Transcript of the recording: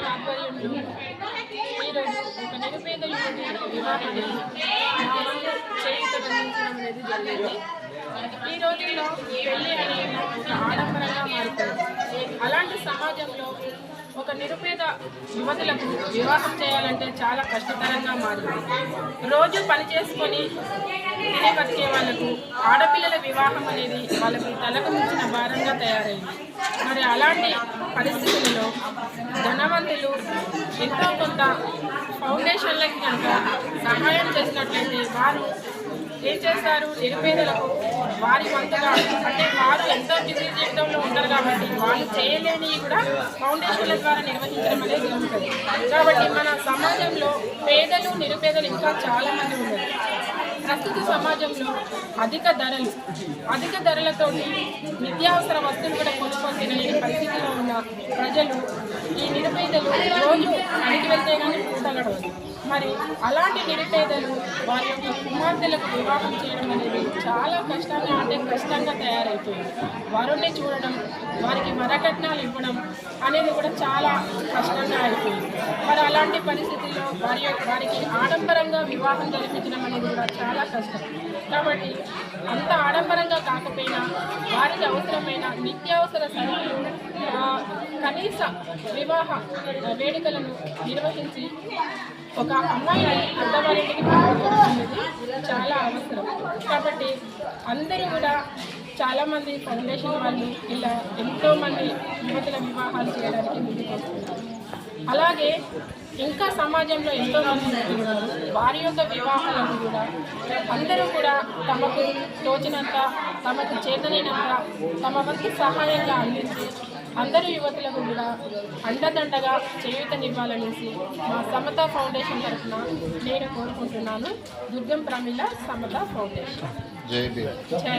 గారి ఆధ్వర్యంలో ఈరోజు ఒక నిరుపేద యువతి వివాహాన్ని మా వంతు చేయించడం అనేది జరిగింది ఈ రోజుల్లో పెళ్ళి అనేది ఒక ఆడంబరంగా మారిపోయింది అలాంటి సమాజంలో ఒక నిరుపేద యువతులకు వివాహం చేయాలంటే చాలా కష్టతరంగా మారింది. రోజు పని చేసుకొని తినే బతికే వాళ్ళకు ఆడపిల్లల వివాహం అనేది వాళ్ళకు తలకు మించిన భారంగా తయారైంది. మరి అలాంటి పరిస్థితుల్లో ధనవంతులు ఎంతో కొంత ఫౌండేషన్లకి కనుక సహాయం చేసినట్లయితే వారు ఏం చేస్తారు? నిరుపేదలకు వారి వంతగా. అంటే వారు ఎంతో బిజీ జీవితంలో ఉంటారు కాబట్టి వాళ్ళు చేయలేని కూడా ఫౌండేషన్ల ద్వారా నిర్వహించడం అనేది జరుగుతుంది. కాబట్టి మన సమాజంలో పేదలు నిరుపేదలు ఇంకా చాలా మంది ఉన్నారు. ప్రస్తుత సమాజంలో అధిక ధరలు అధిక ధరలతో నిత్యావసర వస్తువులు కూడా కొనుక్కొని తినలేని పరిస్థితిలో ఉన్న ప్రజలు ఈ నిరుపేదలు రోజు పనికి వెళ్తే కానీ పూట గడవదు. మరి అలాంటి నిరుపేదలు వారి యొక్క కుమార్తెలకు వివాహం చేయడం అనేది చాలా కష్టంగా అంటే కష్టంగా తయారైపోయింది. వరుణ్ణి చూడడం వారికి వరకట్నాలు ఇవ్వడం అనేది కూడా చాలా కష్టంగా అయిపోయింది. మరి అలాంటి పరిస్థితుల్లో వారి యొక్క- వారికి ఆడంబరంగా వివాహం జరిపించడం అనేది కూడా చాలా కష్టం. కాబట్టి అంత ఆడంబరంగా కాకపోయినా వారికి అవసరమైన నిత్యావసర సరుకులు ఆ, కనీస వివాహ వేడుకలను నిర్వహించి ఒక అమ్మాయిని అద్దవారింటికి చాలా అవసరం. కాబట్టి అందరూ కూడా చాలామంది ఫౌండేషన్ వాళ్ళు ఇలా ఎంతోమంది యువతుల వివాహాలు చేయడానికి ముందుకు వస్తున్నారు. అలాగే ఇంకా సమాజంలో ఎంతో వారి యొక్క వివాహాలను కూడా అందరూ కూడా తమకు తోచినంత తమకు చేతనైనంత తమ వంతు సహాయంగా అందించి అందరు యువతులకు కూడా అండదండగా చేయూతనివ్వాలనేసి మా సమత ఫౌండేషన్ తరఫున నేను కోరుకుంటున్నాను. దుర్గం ప్రమిళ సమత ఫౌండేషన్. జై.